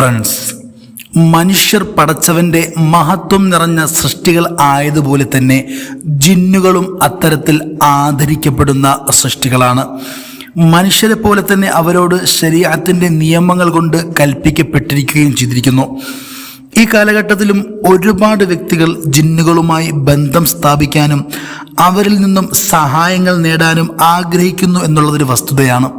Friends മനുഷ്യർ പടച്ചവന്റെ മഹത്വം നിറഞ്ഞ സൃഷ്ടികൾ ആയതുപോലെ തന്നെ ജിന്നുകളും അത്തരത്തിൽ ആദരിക്കപ്പെടുന്ന സൃഷ്ടികളാണ്. മനുഷ്യരെ പോലെ തന്നെ അവരോട് ശരീരത്തിന്റെ നിയമങ്ങൾ കൊണ്ട് കൽപ്പിക്കപ്പെട്ടിരിക്കുകയും ചെയ്തിരിക്കുന്നു. ഈ കാലഘട്ടത്തിലും ഒരുപാട് വ്യക്തികൾ ജിന്നുകളുമായി ബന്ധം സ്ഥാപിക്കാനും അവരിൽ നിന്നും സഹായങ്ങൾ നേടാനും ആഗ്രഹിക്കുന്നു എന്നുള്ളതൊരു വസ്തുതയാണ്.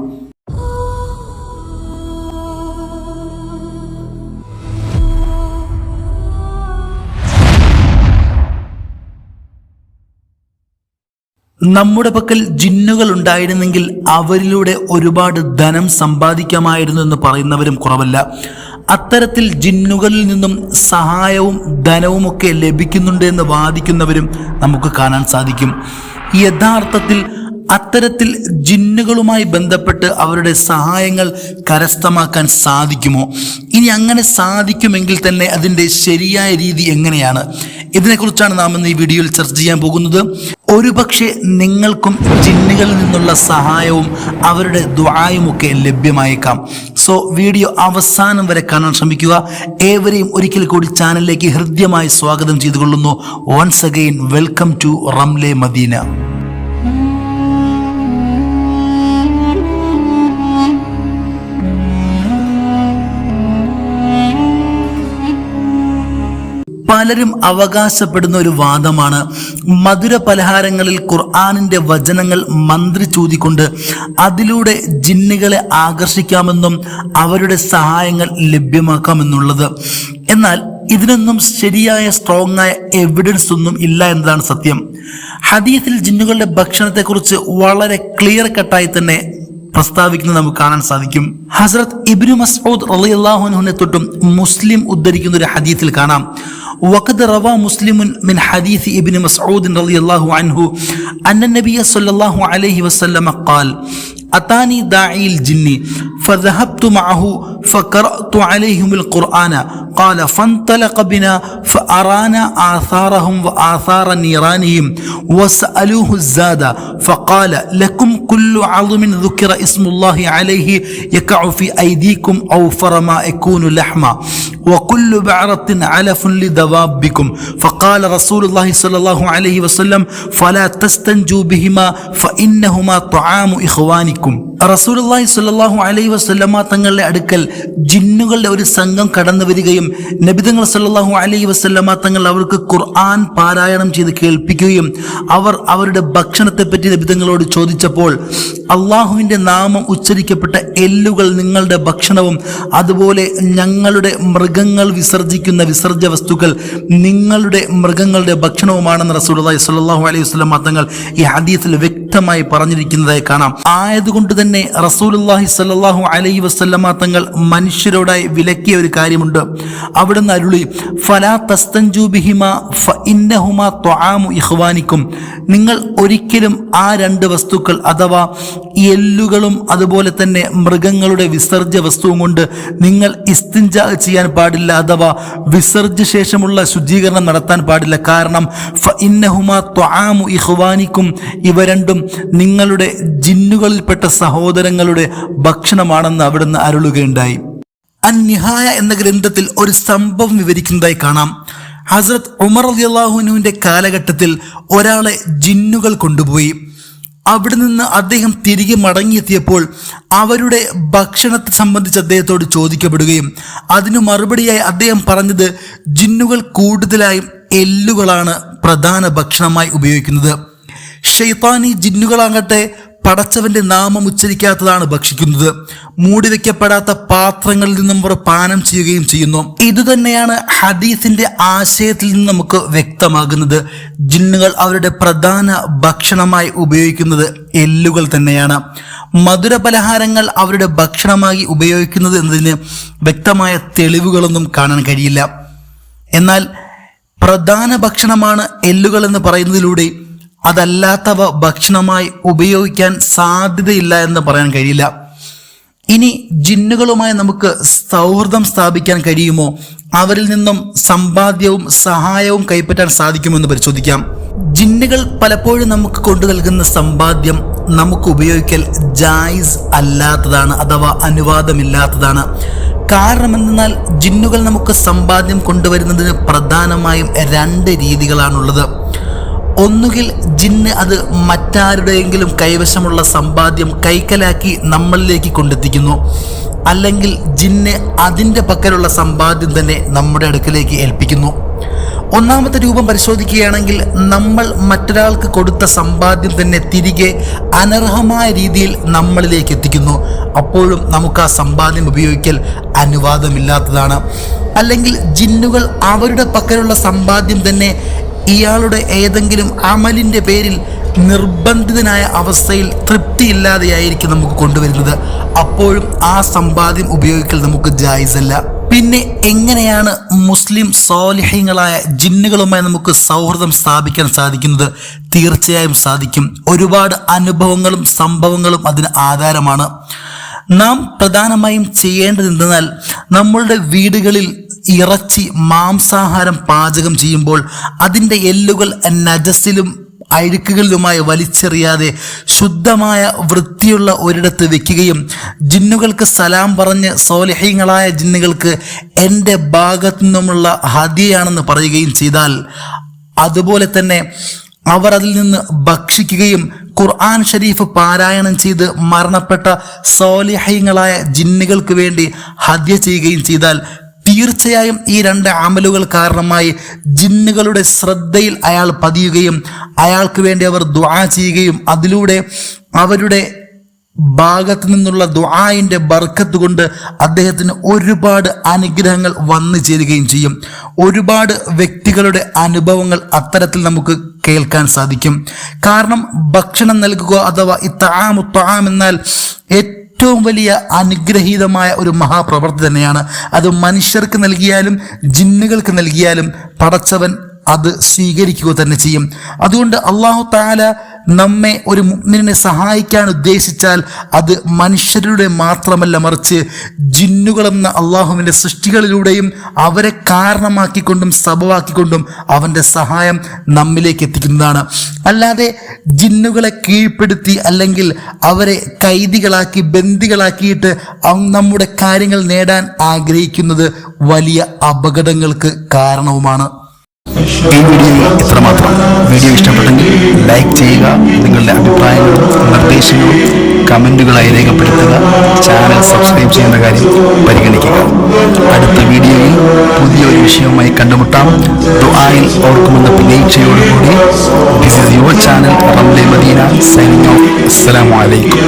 നമ്മുടെ പക്കൽ ജിന്നുകൾ ഉണ്ടായിരുന്നെങ്കിൽ അവരിലൂടെ ഒരുപാട് ധനം സമ്പാദിക്കാമായിരുന്നു എന്ന് പറയുന്നവരും കുറവല്ല. അത്തരത്തിൽ ജിന്നുകളിൽ നിന്നും സഹായവും ധനവും ഒക്കെ ലഭിക്കുന്നുണ്ട് എന്ന് വാദിക്കുന്നവരും നമുക്ക് കാണാൻ സാധിക്കും. യഥാർത്ഥത്തിൽ അത്തരത്തിൽ ജിന്നുകളുമായി ബന്ധപ്പെട്ട് അവരുടെ സഹായങ്ങൾ കരസ്ഥമാക്കാൻ സാധിക്കുമോ? ഇനി അങ്ങനെ സാധിക്കുമെങ്കിൽ തന്നെ അതിന്റെ ശരിയായ രീതി എങ്ങനെയാണ്? ഇതിനെക്കുറിച്ചാണ് നാം ഇന്ന് ഈ വീഡിയോയിൽ ചർച്ച ചെയ്യാൻ പോകുന്നത്. ഒരുപക്ഷെ നിങ്ങൾക്കും ജിന്നുകളിൽ നിന്നുള്ള സഹായവും അവരുടെ ദ്വായും ഒക്കെ ലഭ്യമായേക്കാം. സോ വീഡിയോ അവസാനം വരെ കാണാൻ ശ്രമിക്കുക. ഏവരെയും ഒരിക്കൽ കൂടി ചാനലിലേക്ക് ഹൃദ്യമായി സ്വാഗതം ചെയ്തുകൊള്ളുന്നു. Once again welcome to Ramle Madina പലരും അവകാശപ്പെടുന്ന ഒരു വാദമാണ്. മധുര പലഹാരങ്ങളിൽ ഖുർആാനിന്റെ വചനങ്ങൾ മന്ത്രിച്ചൂതിക്കൊണ്ട് അതിലൂടെ ജിന്നുകളെ ആകർഷിക്കാമെന്നും അവരുടെ സഹായങ്ങൾ ലഭ്യമാക്കാമെന്നുള്ളത്. എന്നാൽ ഇതിനൊന്നും ശരിയായ സ്ട്രോങ് ആയ എവിഡൻസ് ഒന്നും ഇല്ല എന്നതാണ് സത്യം. ഹദീസിൽ ജിന്നുകളുടെ ഭക്ഷണത്തെക്കുറിച്ച് വളരെ ക്ലിയർ കട്ടായി തന്നെ പ്രസ്താവിക്കുന്നത് നമുക്ക് കാണാൻ സാധിക്കും. ഹസ്രത് ഇബ്നു മസ്ഊദ് അള്ളാഹുനെ തൊട്ടും മുസ്ലിം ഉദ്ധരിക്കുന്ന ഒരു ഹദീത്തിൽ കാണാം. وقد روى مسلم من حديث ابن مسعود رضي الله عنه أن النبي صلى الله عليه وسلم قال أتاني داعي الجن فذهبت معه فقرأت عليهم القرآن. قال فانطلق بنا فأرانا آثارهم وآثار نيرانهم وسألوه الزاد. فقال لكم كل عظم ذكر اسم الله عليه يقع في أيديكم أوفر ما يكون لحما. وكل بعرة علف لدوابكم فقال رسول الله صلى الله عليه وسلم فلا تستنجوا بهما فإنهما طعام إخوانكم റസൂൽ അള്ളാഹി സ്വല്ലല്ലാഹു അലൈഹി വസല്ലമ തങ്ങളുടെ അടുക്കൽ ജിന്നുകളുടെ ഒരു സംഘം കടന്നു വരികയും നബിതങ്ങൾ സല്ലല്ലാഹു അലൈഹി വസല്ലമ തങ്ങൾ അവർക്ക് ഖുർആൻ പാരായണം ചെയ്ത് കേൾപ്പിക്കുകയും അവർ അവരുടെ ഭക്ഷണത്തെപ്പറ്റി നബിതങ്ങളോട് ചോദിച്ചപ്പോൾ അള്ളാഹുവിന്റെ നാമം ഉച്ചരിക്കപ്പെട്ട എല്ലുകൾ നിങ്ങളുടെ ഭക്ഷണവും അതുപോലെ ഞങ്ങളുടെ മൃഗങ്ങൾ വിസർജിക്കുന്ന വിസർജ്യ വസ്തുക്കൾ നിങ്ങളുടെ മൃഗങ്ങളുടെ ഭക്ഷണവുമാണെന്ന് റസൂലുള്ളാഹി സ്വല്ലല്ലാഹു അലൈഹി വസ്ലം മതങ്ങൾ ഈ ഹദീസിൽ വ്യക്തമായി പറഞ്ഞിരിക്കുന്നതായി കാണാം. ആയതുകൊണ്ട് തന്നെ റസൂലുള്ളാഹി സ്വല്ലല്ലാഹു അലൈഹി വസ്ലം തങ്ങൾ മനുഷ്യരോടായി വിലക്കിയ ഒരു കാര്യമുണ്ട്. അവിടുന്ന് അരുളി ഫലാ തസ്തഞ്ചു ബിഹിമ ഫ ഇന്നഹുമ ത്വആമു ഇഖ്വാനിക്കും. നിങ്ങൾ ഒരിക്കലും ആ രണ്ട് വസ്തുക്കൾ അഥവാ എല്ലുകളും അതുപോലെ തന്നെ മൃഗങ്ങളുടെ വിസർജ്യ വസ്തുവും കൊണ്ട് നിങ്ങൾ ഇസ്തിഞ്ച ചെയ്യാൻ പാടില്ല അഥവാ വിസർജ്യ ശേഷമുള്ള ശുദ്ധീകരണം നടത്താൻ പാടില്ല. കാരണം ഇന്നഹുമ ത്വആമു ഇഖ്വാനിക്കും. ഇവ രണ്ടും നിങ്ങളുടെ ജിന്നുകളിൽപ്പെട്ട സഹോദരങ്ങളുടെ ഭക്ഷണമാണെന്ന് അവിടുന്ന് അരുളുകയുണ്ടായി. അന്നിഹായ എന്ന ഗ്രന്ഥത്തിൽ ഒരു സംഭവം വിവരിക്കുന്നതായി കാണാം. ഹസ്രത് ഉമർ അള്ളാഹുനുവിന്റെ കാലഘട്ടത്തിൽ ഒരാളെ ജിന്നുകൾ കൊണ്ടുപോയി. അവിടെ നിന്ന് അദ്ദേഹം തിരികെ മടങ്ങിയെത്തിയപ്പോൾ അവരുടെ ഭക്ഷണത്തെ സംബന്ധിച്ച് അദ്ദേഹത്തോട് ചോദിക്കപ്പെടുകയും അതിനു മറുപടിയായി അദ്ദേഹം പറഞ്ഞത് ജിന്നുകൾ കൂടുതലായും എല്ലുകളാണ് പ്രധാന ഭക്ഷണമായി ഉപയോഗിക്കുന്നത്. ഷെയ്ത്താനി ജിന്നുകളാകട്ടെ പടച്ചവന്റെ നാമം ഉച്ചരിക്കാത്തതാണ് ഭക്ഷിക്കുന്നത്. മൂടി വെക്കപ്പെടാത്ത പാത്രങ്ങളിൽ നിന്നും അവർ പാനം ചെയ്യുകയും ചെയ്യുന്നു. ഇതുതന്നെയാണ് ഹദീസിന്റെ ആശയത്തിൽ നിന്ന് നമുക്ക് വ്യക്തമാകുന്നത്. ജിന്നുകൾ അവരുടെ പ്രധാന ഭക്ഷണമായി ഉപയോഗിക്കുന്നത് എല്ലുകൾ തന്നെയാണ്. മധുര പലഹാരങ്ങൾ അവരുടെ ഭക്ഷണമായി ഉപയോഗിക്കുന്നത് എന്നതിന് വ്യക്തമായ തെളിവുകളൊന്നും കാണാൻ കഴിയില്ല. എന്നാൽ പ്രധാന ഭക്ഷണമാണ് എല്ലുകൾ എന്ന് പറയുന്നതിലൂടെ അതല്ലാത്തവ ഭക്ഷണമായി ഉപയോഗിക്കാൻ സാധ്യതയില്ല എന്ന് പറയാൻ കഴിയില്ല. ഇനി ജിന്നുകളുമായി നമുക്ക് സൗഹൃദം സ്ഥാപിക്കാൻ കഴിയുമോ? അവരിൽ നിന്നും സമ്പാദ്യവും സഹായവും കൈപ്പറ്റാൻ സാധിക്കുമെന്ന് പരിശോധിക്കാം. ജിന്നുകൾ പലപ്പോഴും നമുക്ക് കൊണ്ടു നൽകുന്ന സമ്പാദ്യം നമുക്ക് ഉപയോഗിക്കൽ ജായിസ് അല്ലാത്തതാണ് അഥവാ അനുവാദമില്ലാത്തതാണ്. കാരണം എന്തെന്നാൽ ജിന്നുകൾ നമുക്ക് സമ്പാദ്യം കൊണ്ടുവരുന്നതിന് പ്രധാനമായും രണ്ട് രീതികളാണുള്ളത്. ഒന്നുകിൽ ജിന്ന് അത് മറ്റാരുടെയെങ്കിലും കൈവശമുള്ള സമ്പാദ്യം കൈക്കലാക്കി നമ്മളിലേക്ക് കൊണ്ടെത്തിക്കുന്നു. അല്ലെങ്കിൽ ജിന്ന് അതിന്റെ പക്കലുള്ള സമ്പാദ്യം തന്നെ നമ്മുടെ അടുക്കലേക്ക് ഏൽപ്പിക്കുന്നു. ഒന്നാമത്തെ രൂപം പരിശോധിക്കുകയാണെങ്കിൽ നമ്മൾ മറ്റൊരാൾക്ക് കൊടുത്ത സമ്പാദ്യം തന്നെ തിരികെ അനർഹമായ രീതിയിൽ നമ്മളിലേക്ക് എത്തിക്കുന്നു. അപ്പോഴും നമുക്ക് ആ സമ്പാദ്യം ഉപയോഗിക്കൽ അനുവാദമില്ലാത്തതാണ്. അല്ലെങ്കിൽ ജിന്നുകൾ അവരുടെ പക്കലുള്ള സമ്പാദ്യം തന്നെ ഇയാളുടെ ഏതെങ്കിലും അമലിന്റെ പേരിൽ നിർബന്ധിതനായ അവസ്ഥയിൽ തൃപ്തിയില്ലാതെയായിരിക്കും നമുക്ക് കൊണ്ടുവരുന്നത്. അപ്പോഴും ആ സമ്പാദ്യം ഉപയോഗിക്കൽ നമുക്ക് ജായിസല്ല. പിന്നെ എങ്ങനെയാണ് മുസ്ലിം സോലിഹ്യങ്ങളായ ജിന്നുകളുമായി നമുക്ക് സൗഹൃദം സ്ഥാപിക്കാൻ സാധിക്കുന്നത്? തീർച്ചയായും സാധിക്കും. ഒരുപാട് അനുഭവങ്ങളും സംഭവങ്ങളും അതിന് ആധാരമാണ്. നാം പ്രധാനമായും ചെയ്യേണ്ടത് എന്തെന്നാൽ നമ്മളുടെ വീടുകളിൽ ഇറച്ചി മാംസാഹാരം പാചകം ചെയ്യുമ്പോൾ അതിന്റെ എല്ലുകൾ നജസിലും അഴുക്കുകളിലുമായി വലിച്ചെറിയാതെ ശുദ്ധമായ വൃത്തിയുള്ള ഒരിടത്ത് വെക്കുകയും ജിന്നുകൾക്ക് സലാം പറഞ്ഞ് സോലഹ്യങ്ങളായ ജിന്നുകൾക്ക് എന്റെ ഭാഗത്തു നിന്നുമുള്ള ഹതിയാണെന്ന് പറയുകയും ചെയ്താൽ അതുപോലെ തന്നെ അവർ അതിൽ നിന്ന് ഭക്ഷിക്കുകയും ഖുർആൻ ഷരീഫ് പാരായണം ചെയ്ത് മരണപ്പെട്ട സോലിഹ്യങ്ങളായ ജിന്നുകൾക്ക് വേണ്ടി ഹദ്യ ചെയ്യുകയും ചെയ്താൽ തീർച്ചയായും ഈ രണ്ട് അമലുകൾ കാരണമായി ജിന്നുകളുടെ ശ്രദ്ധയിൽ അയാൾ പതിയുകയും അയാൾക്ക് വേണ്ടി അവർ ദ്വാ ചെയ്യുകയും അതിലൂടെ അവരുടെ ഭാഗത്തു നിന്നുള്ള ദുആയിന്റെ ബർക്കത്ത് കൊണ്ട് അദ്ദേഹത്തിന് ഒരുപാട് അനുഗ്രഹങ്ങൾ വന്നു ചേരുകയും ചെയ്യും. ഒരുപാട് വ്യക്തികളുടെ അനുഭവങ്ങൾ അത്തരത്തിൽ നമുക്ക് കേൾക്കാൻ സാധിക്കും. കാരണം ഭക്ഷണം നൽകുക അഥവാ ഇത്താമു താം എന്നാൽ ഏറ്റവും വലിയ അനുഗ്രഹീതമായ ഒരു മഹാപ്രവൃത്തി തന്നെയാണ്. അത് മനുഷ്യർക്ക് നൽകിയാലും ജിന്നുകൾക്ക് നൽകിയാലും പടച്ചവൻ അത് സ്വീകരിക്കുക തന്നെ ചെയ്യും. അതുകൊണ്ട് അള്ളാഹു താല നമ്മെ ഒരു മുഗ്നിനെ സഹായിക്കാൻ ഉദ്ദേശിച്ചാൽ അത് മനുഷ്യരുടെ മാത്രമല്ല മറിച്ച് ജിന്നുകളെന്ന അള്ളാഹുവിന്റെ സൃഷ്ടികളിലൂടെയും അവരെ കാരണമാക്കിക്കൊണ്ടും സബവാക്കിക്കൊണ്ടും അവന്റെ സഹായം നമ്മിലേക്ക് എത്തിക്കുന്നതാണ്. അല്ലാതെ ജിന്നുകളെ കീഴ്പ്പെടുത്തി അല്ലെങ്കിൽ അവരെ കൈദികളാക്കി ബന്ദികളാക്കിയിട്ട് നമ്മുടെ കാര്യങ്ങൾ നേടാൻ ആഗ്രഹിക്കുന്നത് വലിയ അപകടങ്ങൾക്ക് കാരണവുമാണ്. ഈ വീഡിയോ എത്രമാത്രം വീഡിയോ ഇഷ്ടപ്പെട്ടെങ്കിൽ ലൈക്ക് ചെയ്യുക നിങ്ങളുടെ അഭിപ്രായങ്ങളും നിർദ്ദേശങ്ങളും കമന്റുകളായി രേഖപ്പെടുത്തുക ചാനൽ സബ്സ്ക്രൈബ് ചെയ്യുന്ന കാര്യം പരിഗണിക്കുക. അടുത്ത വീഡിയോയിൽ പുതിയൊരു വിഷയവുമായി കണ്ടുമുട്ടാം. ദുആയിൽ ഓർക്കുമെന്ന പ്രതീക്ഷയോടുകൂടി this is channel Ramle Madina signing off അസ്സലാമു അലൈക്കും.